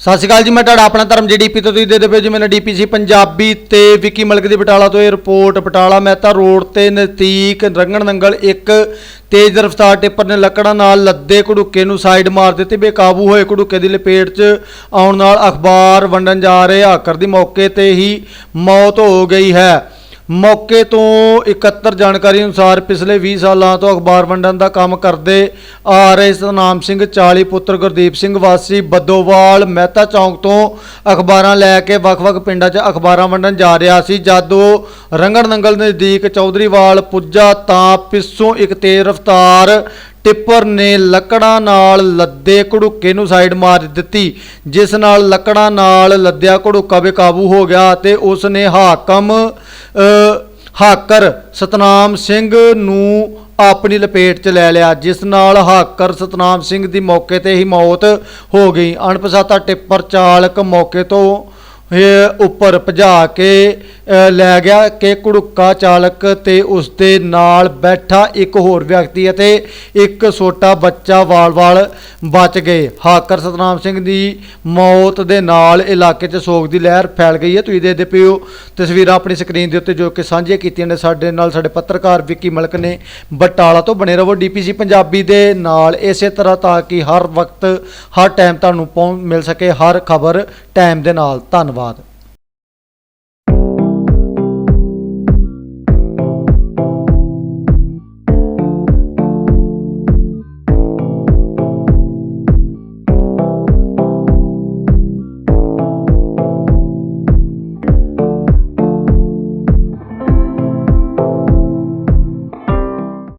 ਸਤਿ ਸ਼੍ਰੀ ਅਕਾਲ ਜੀ, ਮੈਂ ਤੁਹਾਡਾ ਆਪਣਾ ਧਰਮ ਜੀਡੀਪੀ ਤੋਂ ਤੁਸੀਂ ਦੇ ਦਿਓ ਜੀ ਮੈਨੂੰ ਡੀਪੀਸੀ ਪੰਜਾਬੀ ਤੇ ਵਿੱਕੀ ਮਲਕ ਦੀ ਬਟਾਲਾ ਤੋਂ ਇਹ ਰਿਪੋਰਟ ਬਟਾਲਾ, ਮਹਿਤਾ ਰੋਡ ਤੇ ਨਜ਼ਦੀਕ ਰੰਗਣ ਨੰਗਲ ਇੱਕ ਤੇਜ਼ ਰਫ਼ਤਾਰ ਟਿੱਪਰ ਨੇ ਲੱਕੜਾਂ ਨਾਲ ਲੱਦੇ ਘੜੂਕੇ ਨੂੰ ਸਾਈਡ ਮਾਰ ਦਿੱਤੀ, ਬੇਕਾਬੂ ਹੋਏ ਘੜੂਕੇ ਦੀ ਲਪੇਟ 'ਚ ਆਉਣ ਨਾਲ ਅਖਬਾਰ ਵੰਡਣ ਜਾ ਰਹੇ, ਹਾਕਰ ਦੀ ਮੌਕੇ ਤੇ ਹੀ ਮੌਤ ਹੋ ਗਈ ਹੈ। ਮੌਕੇ ਤੋਂ 71 ਜਾਣਕਾਰੀ ਅਨੁਸਾਰ ਪਿਛਲੇ 20 ਸਾਲਾਂ ਤੋਂ ਅਖਬਾਰ ਵੰਡਣ ਦਾ ਕੰਮ ਕਰਦੇ ਆ ਰਹੇ ਸਤਨਾਮ ਸਿੰਘ 40 ਪੁੱਤਰ ਗੁਰਦੀਪ ਸਿੰਘ ਵਾਸੀ ਬੱਦੋਵਾਲ ਮਹਿਤਾ ਚੌਂਕ ਤੋਂ ਅਖਬਾਰਾਂ ਲੈ ਕੇ ਵੱਖ-ਵੱਖ ਪਿੰਡਾਂ 'ਚ ਅਖਬਾਰਾਂ ਵੰਡਣ ਜਾ ਰਿਹਾ ਸੀ। ਜਦ ਉਹ ਰੰਗੜ ਨੰਗਲ ਨਜ਼ਦੀਕ ਚੌਧਰੀਵਾਲ ਪੁੱਜਾ ਤਾਂ ਪਿੱਛੋਂ ਇੱਕ ਤੇਜ਼ ਰਫ਼ਤਾਰ ਟਿੱਪਰ ਨੇ ਲੱਕੜਾਂ ਨਾਲ ਲੱਦੇ ਘੜੂਕੇ ਨੂੰ ਸਾਈਡ ਮਾਰ ਦਿੱਤੀ, ਜਿਸ ਨਾਲ ਲੱਕੜਾਂ ਨਾਲ ਲੱਦਿਆ ਘੜੂਕਾ ਬੇਕਾਬੂ ਹੋ ਗਿਆ ਤੇ ਉਸ ਨੇ ਹਾਕਮ ਹਾਕਰ ਸਤਨਾਮ ਸਿੰਘ ਨੂੰ ਆਪਣੀ ਲਪੇਟ 'ਚ ਲੈ ਲਿਆ, ਜਿਸ ਨਾਲ ਹਾਕਰ ਸਤਨਾਮ ਸਿੰਘ ਦੀ ਮੌਕੇ ਤੇ ਹੀ ਮੌਤ ਹੋ ਗਈ। ਅਣਪਛਾਤਾ ਟਿੱਪਰ ਚਾਲਕ ਮੌਕੇ ਤੋਂ ਉੱਪਰ ਭਜਾ ਕੇ ਲੈ ਗਿਆ ਕਿ ਕੁੜੁੱਕਾ ਚਾਲਕ ਤੇ ਉਸ ਦੇ ਨਾਲ ਬੈਠਾ ਇੱਕ ਹੋਰ ਵਿਅਕਤੀ ਅਤੇ ਇੱਕ ਛੋਟਾ ਬੱਚਾ ਵਾਲ-ਵਾਲ ਬਚ ਗਏ। ਹਾਕਰ ਸਤਨਾਮ ਸਿੰਘ ਦੀ ਮੌਤ ਦੇ ਨਾਲ ਇਲਾਕੇ 'ਚ ਸੋਗ ਦੀ ਲਹਿਰ ਫੈਲ ਗਈ ਹੈ। ਤੁਸੀਂ ਦੇਖਦੇ ਪਿਓ ਤਸਵੀਰਾਂ ਆਪਣੀ ਸਕਰੀਨ ਦੇ ਉੱਤੇ ਜੋ ਕਿ ਸਾਂਝੀਆਂ ਕੀਤੀਆਂ ਨੇ। ਸਾਡੇ ਨਾਲ ਸਾਡੇ ਪੱਤਰਕਾਰ ਵਿੱਕੀ ਮਲਕ ਨੇ ਬਟਾਲਾ ਤੋਂ ਬਣੇ ਰਹੋ। ਡੀਪੀਸੀ ਪੰਜਾਬੀ ਦੇ ਨਾਲ ਇਸੇ ਤਰ੍ਹਾਂ ਤਾਂ ਕਿ ਹਰ ਵਕਤ, ਹਰ ਟਾਈਮ ਤੁਹਾਨੂੰ ਪਹੁੰਚ ਮਿਲ ਸਕੇ ਹਰ ਖਬਰ ਟਾਈਮ ਦੇ ਨਾਲ ਧੰਨਵਾਦ।